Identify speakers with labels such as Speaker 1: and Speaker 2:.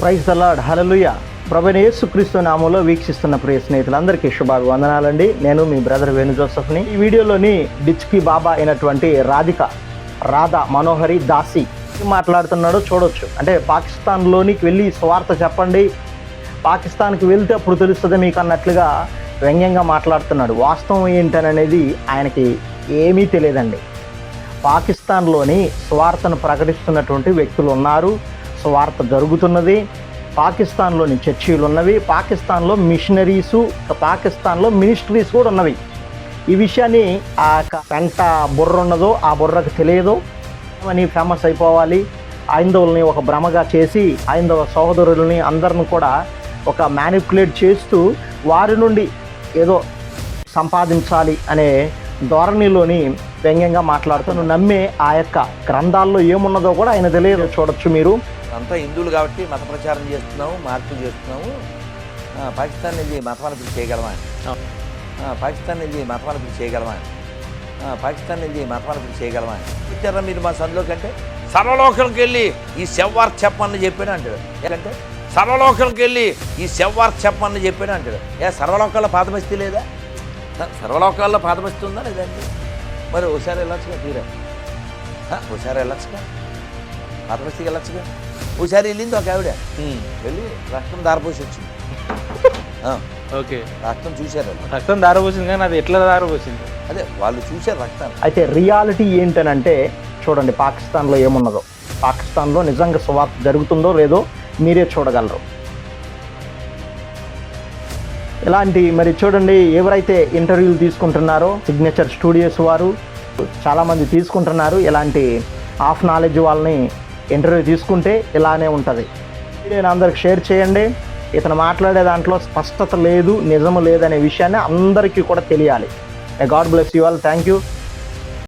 Speaker 1: Praise the Lord హలలుయ ప్రభుని యేసుక్రీస్తు నామంలో వీక్షిస్తున్న ప్రియ స్నేహితులందరికీ శుభాభివందనాలండి. నేను మీ బ్రదర్ వేణు జోసఫ్ని. ఈ వీడియోలోని డిచ్కి బాబా అయినటువంటి రాధిక రాధా మనోహరి దాసి మాట్లాడుతున్నాడో చూడొచ్చు. అంటే పాకిస్తాన్లోనికి వెళ్ళి స్వార్థ చెప్పండి. పాకిస్తాన్కి వెళ్తే అప్పుడు తెలుస్తుంది మీకు అన్నట్లుగా వ్యంగ్యంగా మాట్లాడుతున్నాడు. వాస్తవం ఏంటననేది ఆయనకి ఏమీ తెలియదండి. పాకిస్తాన్లోని స్వార్థను ప్రకటిస్తున్నటువంటి వ్యక్తులు ఉన్నారు. స్వార్థ జరుగుతున్నది. పాకిస్తాన్లోని చర్చీలు ఉన్నవి పాకిస్తాన్లో మిషనరీసు పాకిస్తాన్లో మినిస్ట్రీస్ కూడా ఉన్నవి. ఈ విషయాన్ని ఆ పెంట బుర్ర ఉన్నదో ఆ బుర్రకు తెలియదో అని ఫేమస్ అయిపోవాలి. ఐందవుల్ని ఒక భ్రమగా చేసి ఐందవ సహోదరుల్ని అందరిని కూడా ఒక మ్యానిపులేట్ చేస్తూ వారి నుండి ఏదో సంపాదించాలి అనే ధోరణిలోని వ్యంగ్యంగా మాట్లాడుతూ నువ్వు నమ్మే ఆ యొక్క గ్రంథాల్లో ఏమున్నదో కూడా ఆయన తెలియదు. చూడొచ్చు మీరు.
Speaker 2: అంతా హిందువులు కాబట్టి మత ప్రచారం చేస్తున్నాము మార్పులు చేస్తున్నాము. పాకిస్తాన్ వెళ్ళి మత మార్పులు చేయగలమా? పాకిస్తాన్ వెళ్ళి మత మార్పులు చేయగలమా? పాకిస్తాన్ వెళ్ళి మత మార్పులు చేయగలమా? ఇచ్చారా మీరు మా సందులో కంటే సర్వలోకంకి వెళ్ళి ఈ సెవ్వార్ చెప్పమని చెప్పాడు అంటాడు. ఏంటంటే? సర్వలోకంకి వెళ్ళి ఈ సెవ్వార్ చెప్పమని చెప్పాడు అంటాడు. ఏ సర్వలోకాల్లో పాతబస్తీ లేదా? సర్వలోకాల్లో పాతబస్తీ ఉందా లేదండి మరి ఒకసారి వెళ్ళొచ్చుగా తీరా? ఒకసారి వెళ్ళొచ్చుగా? పాతబస్తీకి వెళ్ళొచ్చుగా? ఒకసారి వెళ్ళింది ఒక ఆవిడ. వెళ్ళి రక్తం దారపోసి వచ్చింది ఆ,
Speaker 3: ఓకే.
Speaker 2: రక్తం చూశారు.
Speaker 3: రక్తం దారపోసింది కానీ అది ఎట్లా దారపోసింది?
Speaker 2: అదే వాళ్ళు చూశారు రక్తాన్ని
Speaker 1: అయితే రియాలిటీ ఏంటనంటే చూడండి పాకిస్తాన్లో ఏమున్నదో. పాకిస్తాన్లో నిజంగా స్వార్థ జరుగుతుందో లేదో మీరే చూడగలరు. ఇలాంటి మరి చూడండి ఎవరైతే ఇంటర్వ్యూలు తీసుకుంటున్నారో సిగ్నేచర్ స్టూడియోస్ వారు చాలామంది తీసుకుంటున్నారు ఇలాంటి ఆఫ్ నాలెడ్జ్ వాళ్ళని ఇంటర్వ్యూ తీసుకుంటే ఇలానే ఉంటుంది. నేను అందరికి షేర్ చేయండి. ఇతను మాట్లాడే దాంట్లో స్పష్టత లేదు నిజము లేదనే విషయాన్ని అందరికీ కూడా తెలియాలి. God bless you all thank you